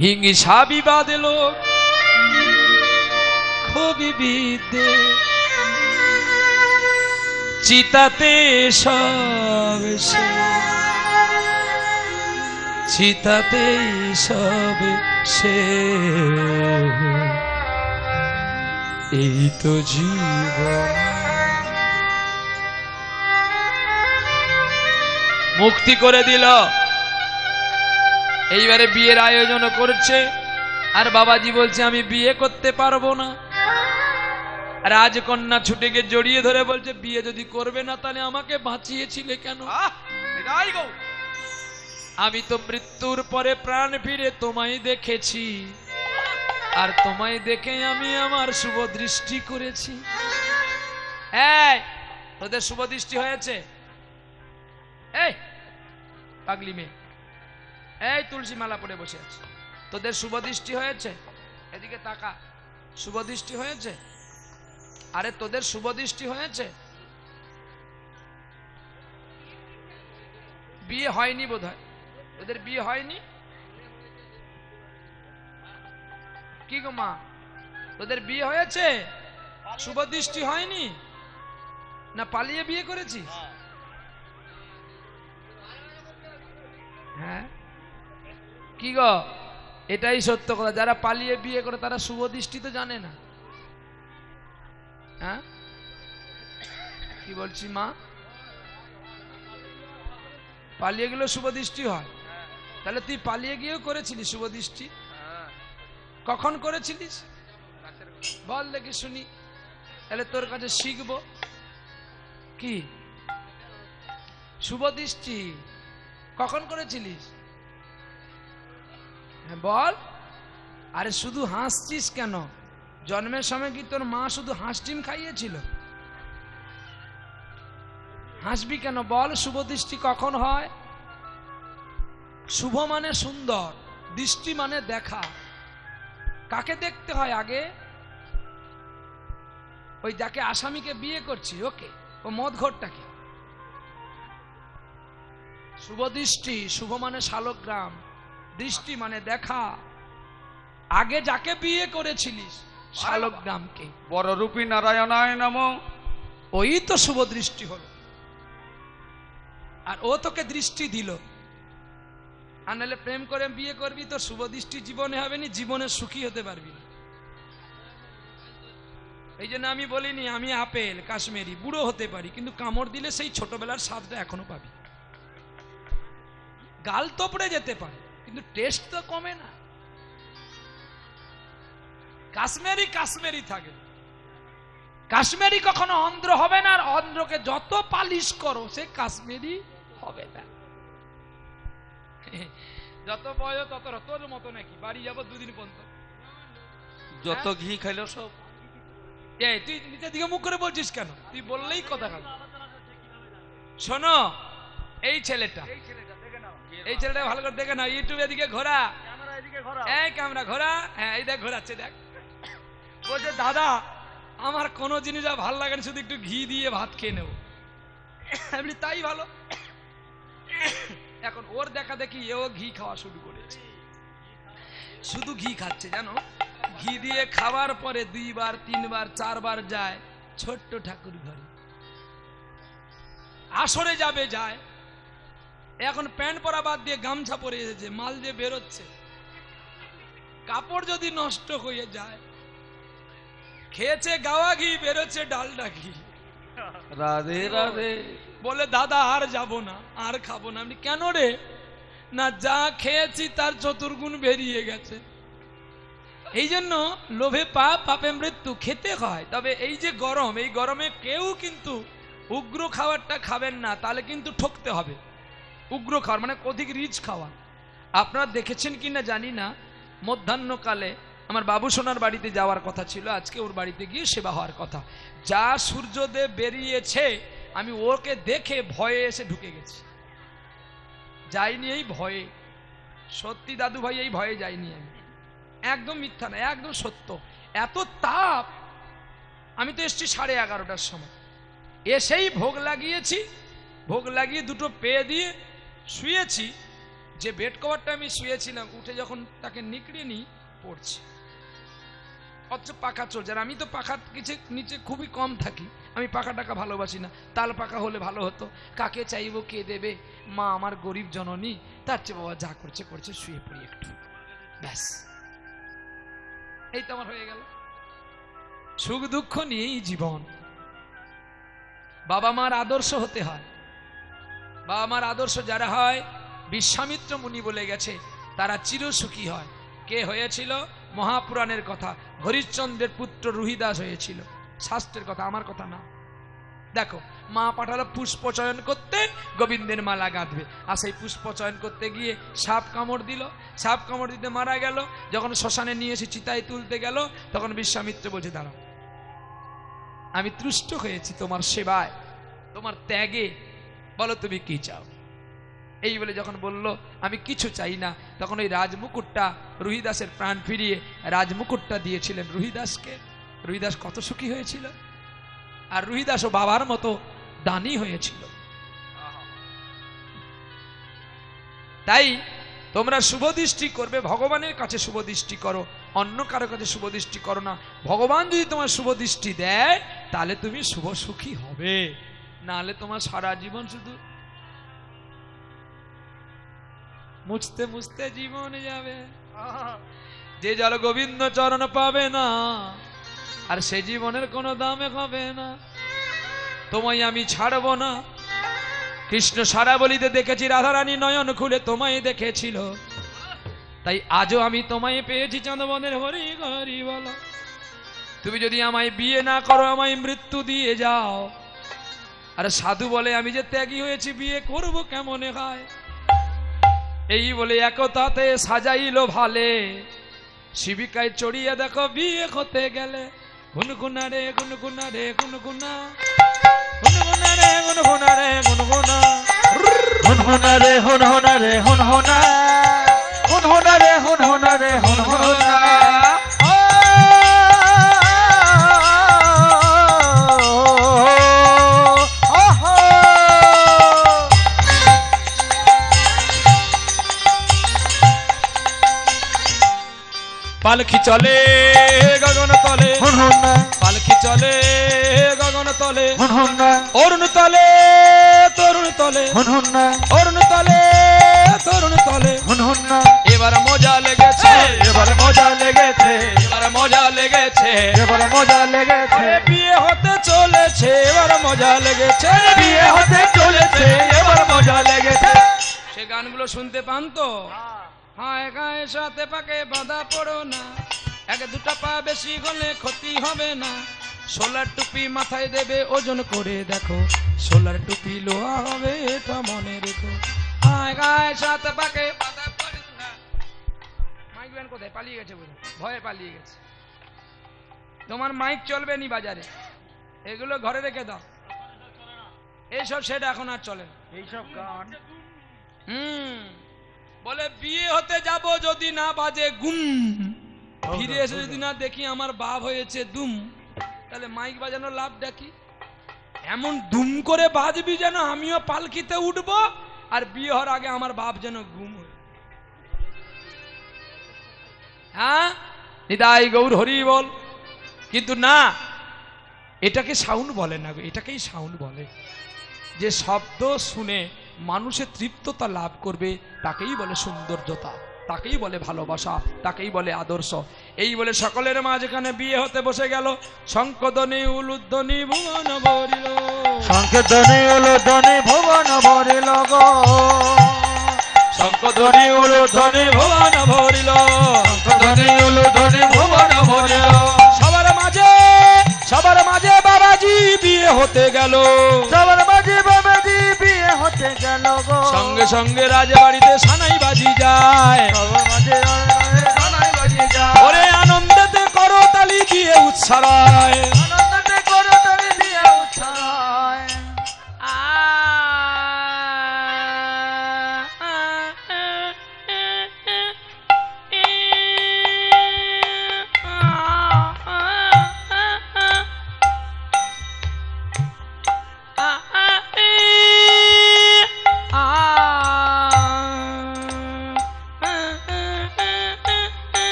হিংসা বিবাদ লোক, খুবই বিদ্যে। চিতাতে সব শেষ। চিতাতেই সব সে। এই তো জীবন। মুক্তি করে দিল। এইবারে বিয়ের আয়োজন করছে। আর বাবাজি বলছে আমি বিয়ে করতে পারব না। রাজকন্যা ছুটে গিয়ে জড়িয়ে ধরে বলছে বিয়ে যদি করবে না তাহলে আমাকে বাঁচিয়েছিলে কেন? আমি তো মৃত্যুর পরে প্রাণ ফিরে তোমায় দেখেছি। আর তোমায় দেখে আমি আমার শুভ দৃষ্টি করেছি। এই তোদের শুভ দৃষ্টি হয়েছে? এই পাগলি মেয়ে। এই তুলসী মালা পরে বসে আছে। তোদের শুভ দৃষ্টি হয়েছে? এদিকে তাকা। শুভ দৃষ্টি হয়েছে? আরে তোদের শুভ দৃষ্টি হয়েছে? বিয়ে হয়নি বোধ হয় তোদের বিয়ে হয়নি? কি গো মা? তোদের বিয়ে হয়েছে? শুভ দৃষ্টি হয়নি? না পালিয়ে বিয়ে করেছিস? কি গো? এটাই সত্য কথা। যারা পালিয়ে বিয়ে করে, তারা শুভ দৃষ্টি তো জানে না। হ্যাঁ? কি বলছি মা? পালিয়ে গেলেও শুভ দৃষ্টি হয়। তাহলে তুই পালিয়ে গিয়েও করেছিলি শুভ দৃষ্টি? কখন করেছিলিস? বল দেখি শুনি। তাহলে তোর কাছে শিখব। কি? শুভ দৃষ্টি। কখন করেছিলিস? হ্যাঁ বল। আরে শুধু হাসছিস কেন? জন্মের সময় কি তোর মা শুধু হাঁস ডিম খাইয়েছিল? হাসবি কেন? বল, শুভ দৃষ্টি কখন হয়? শুভ মানে সুন্দর, দৃষ্টি মানে দেখা। কাকে দেখতে হয় আগে? ওই যাকে আসামিকে বিয়ে করছি, ওকে, ও মদ ঘরটাকে। শুভ দৃষ্টি, শুভ মানে শালগ্রাম। দৃষ্টি মানে দেখা। আগে যাকে বিয়ে করেছিলিস শালগ্রামকে বড় রূপী নারায়ণায় নাম। ওই তো শুভ দৃষ্টি হলো। আর ও তোকে দৃষ্টি দিল। আর নাহলে প্রেম করে বিয়ে করবি তো শুভ দৃষ্টি জীবনে হবে না জীবনে সুখী হতে পারবি না। এই জন্য আমি বলিনি আমি আপেল কাশ্মীরি বুড়ো হতে পারি কিন্তু কামড় দিলে সেই ছোটবেলার স্বাদটা এখনও পাবি। গাল তোপড়ে যেতে পারে। কিন্তু টেস্ট তো কমে না। কাশ্মীরি কাশ্মীরি থাকে। কাশ্মীরি কখনো অন্ধ্র হবে না আর অন্ধ্রকে যত পালিশ করো সে কাশ্মীরি হবে না। যত বয়স তত র- তোর মতো নাকি বাড়ি যাব দুদিন পর্যন্ত। যত ঘি খাইলো সব। এই তুই নিচের দিকে মুখ করে বলছিস কেন? তুই বললেই কথা কাল। শোনো এই ছেলেটা। এই ছেলেটা ভালো করে দেখে না ইউটিউবে এদিকে ঘোরা। এই ক্যামেরা ঘোরা হ্যাঁ এই দেখ ঘোরাচ্ছে দেখ। বলছে দাদা আমার কোনো জিনিস আর ভালো লাগে না শুধু একটু ঘি দিয়ে ভাত খেয়ে নেব। বলি, তাই ভালো। এখন ওর দেখা দেখি এও ঘি খাওয়া শুরু করেছে। শুধু ঘি খাচ্ছে জানো? ঘি দিয়ে খাওয়ার পরে দুইবার তিনবার চারবার যায় ছোট্ট ঠাকুর ঘরে। আসরে যাবে যায়। এখন প্যান্ট পরা বাদ দিয়ে গামছা পরে এসেছে মাল যে বেরোচ্ছে। কাপড় যদি নষ্ট হয়ে যায় খেয়েছে গাওয়া ঘি বেরোচ্ছে ডালডা ঘি। রাধে রাধে। বলে দাদা আর যাব না আর খাব না। আমি কেন রে? না যা খেয়েছি তার চতুর্গুণ বেরিয়ে গেছে। এই জন্য লোভে পাপ পাপে মৃত্যু খেতে হয়। তবে এই যে গরম এই গরমে কেউ কিন্তু উগ্র খাবারটা খাবেন না তাহলে কিন্তু ঠকতে হবে। উগ্র খাওয়ার মানে অধিক রিচ খাওয়া। আপনারা দেখেছেন কি না জানি না, মধ্যাহ্নকালে আমার বাবু সোনার বাড়িতে যাওয়ার কথা ছিল, আজকে ওর বাড়িতে গিয়ে সেবা হওয়ার কথা। যা সূর্যদেব বেরিয়েছে, আমি ওকে দেখে ভয়ে এসে ঢুকে গেছি। যাইনি এই ভয়ে। সত্যি দাদু ভাই এই ভয়ে যাইনি আমি। একদম মিথ্যা না, একদম সত্য। এত তাপ, আমি তো এসছি সাড়ে এগারোটার সময়। এসেই ভোগ লাগিয়েছি, ভোগ লাগিয়ে দুটো পেয়ে দিয়ে শুয়েছি, যে বেড কভারটা আমি শুয়েছিলাম, উঠে যখন তাকে নিকড়ে নিই পড়ছে। অথচ পাখা চলছে, আর আমি তো পাখার কিছু নিচে খুবই কম থাকি। আমি পাখা টাকা ভালোবাসি না। তাল পাখা হলে ভালো হতো। কাকে চাইব, কে দেবে? মা আমার গরিব জননী, তার চেয়ে বাবা যা করছে করছে, শুয়ে পড়ি একটু। ব্যাস। এই তো আমার হয়ে গেল। সুখ দুঃখ নিয়েই জীবন। বাবা মার আদর্শ হতে হয়। বাবা আমার আদর্শ যারা হয়, বিশ্বামিত্র মুনি বলে গেছে, তারা চিরসুখী হয়। কে হয়েছিল? মহাপুরাণের কথা। হরিশ্চন্দ্রের পুত্র রুহিদাস হয়েছিল। শাস্ত্রের কথা, আমার কথা না। দেখো, মা পাঠালো পুষ্প চয়ন করতে, গোবিন্দের মালা গাঁথবে। আর সেই পুষ্প চয়ন করতে গিয়ে সাপ কামড় দিল। সাপ কামড় দিতে মারা গেল। যখন শ্মশানে নিয়ে এসে চিতায় তুলতে গেল, তখন বিশ্বামিত্র বলছে, দাঁড়াও। আমি তুষ্ট হয়েছি তোমার সেবায়। তোমার ত্যাগে বলো তুমি কি চাও? এই বলে যখন বলল, আমি কিছু চাই না। তখন ওই রাজমুকুটটা রুহিদাসের প্রাণ ফিরিয়ে রাজমুকুটটা দিয়েছিলেন রুহিদাসকে। রুহিদাস কত সুখী হয়েছিল। আর রুহিদাসও বাবার মতো দানি হয়েছিল। তাই তোমরা শুভদৃষ্টি করবে, ভগবানের কাছে শুভদৃষ্টি করো, অন্য কারও কাছে শুভদৃষ্টি করো না। ভগবান যদি তোমার শুভদৃষ্টি দেয়, তাহলে তুমি শুভ সুখী হবে। নাহলে তোমার সারা জীবন শুধু মুছতে মুছতে জীবন যাবে। যে জল গোবিন্দ চরণ পাবে না, আর সে জীবনের কোনো দামে হবে না। তোমায় আমি ছাড়বো না। কৃষ্ণ সারা বলিতে দেখেছি, রাধারানী নয়ন খুলে তোমায় দেখেছিল। তাই আজও আমি তোমায় পেয়েছি, চন্দ্রবনের হরি হরি বলো। তুমি যদি আমায় বিয়ে না করো, আমায় মৃত্যু দিয়ে যাও। আর সাধু বলে, আমি যে ত্যাগী হয়েছি, বিয়ে করব কেমনে হয়? এই বলে একতাতে সাজাইলো ভালে। শিবিকায় চড়িয়ে দেখো, বিয়ে হতে গেলে। গুনগুনা রে গুনগুনা রে, গুনগুনা। গুনগুনা রে গুনগুনা রে, গুনগুনা। হুন হোনা রে হুন হোনা রে হুন হোনা হুন হোনা রে হুন হোনা রে হুন হোনা পালকি চলে গগন তলে। পালকি চলে গগন তলে। অরুণ তলে তরুণ তলে। অরুণ তলে তরুণ তলে। এবার মজা লেগেছে এবার মজা লেগেছে এবার মজা লেগেছে। এবার মজা লেগেছে। বিয়ে হতে চলেছে এবার মজা লেগেছে। বিয়ে হতে চলেছে এবার মজা লেগেছে। সে গানগুলো শুনতে পান তো? হায়। গায়ে সাথে পাকে বাঁধা পড়ো না। এক দুটা পা বেশি হলে ক্ষতি হবে না। সোলার টুপি মাথায় দেবে ওজন করে দেখো। সোলার টুপি লোহা হবে এটা মনে রেখো। হায় গায়ে সাথে পাকে বাঁধা পড়ো না। মাইক ব্যান কোথায়? পালিয়ে গেছে বোধ ভয়ে পালিয়ে গেছে। তোমার মাইক চলবে নি বাজারে? এগুলো ঘরে রেখে দাও। এইসব সেটা এখন আর চলে এইসব গান? হুম। বলে বিয়ে হতে যাব যদি না বাজে গুম। ফিরে এসে যদি না দেখি আমার বাপ হয়েছে দুম তাহলে মাইক বাজানোর লাভ ডাকি এমন দুম করে বাজবি যেন আমিও পালকিতে উঠবো আর বিয়ে হওয়ার আগে আমার বাপ যেন গুম হয়ে হ্যাঁ? নিতাই গৌর হরি বল। কিন্তু না এটাকে সাউন্ড বলে না এটাকেই সাউন্ড বলে। যে শব্দ শুনে মানুষের তৃপ্ততা লাভ করবে তাকেই বলে সৌন্দর্যতা তাকেই বলে ভালোবাসা তাকেই বলে আদর্শ। এই বলে সকলের মাঝখানে বিয়ে হতে বসে গেল। শঙ্কদনী উলুদ্ধনী ভুবন ভরিল। সংকেতনে হলো ভুবন ভরে লগ শঙ্কদনী উলুদ্ধনী ভুবন ভরিল। ধনে হলো ভুবন ভরে সবার মাঝে সবার মাঝে বাবাজি বিয়ে হতে গেল। সবার বিয়ে গেল গো। সঙ্গে সঙ্গে রাজবাড়িতে সানাই বাজি যায়। ওরে আনন্দেতে করো তালি দিয়ে উৎসারায়।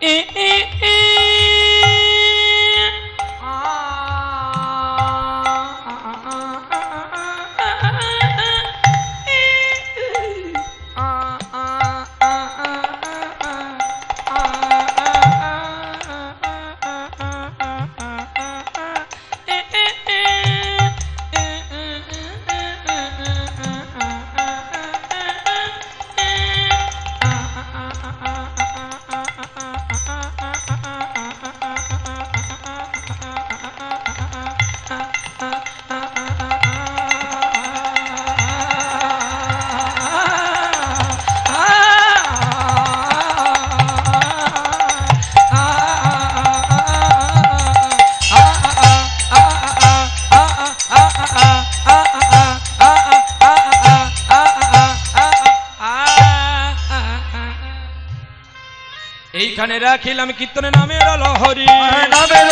Eh, eh, eh. এইখানে রাখিলাম কীর্তনে নামের লহরি নামের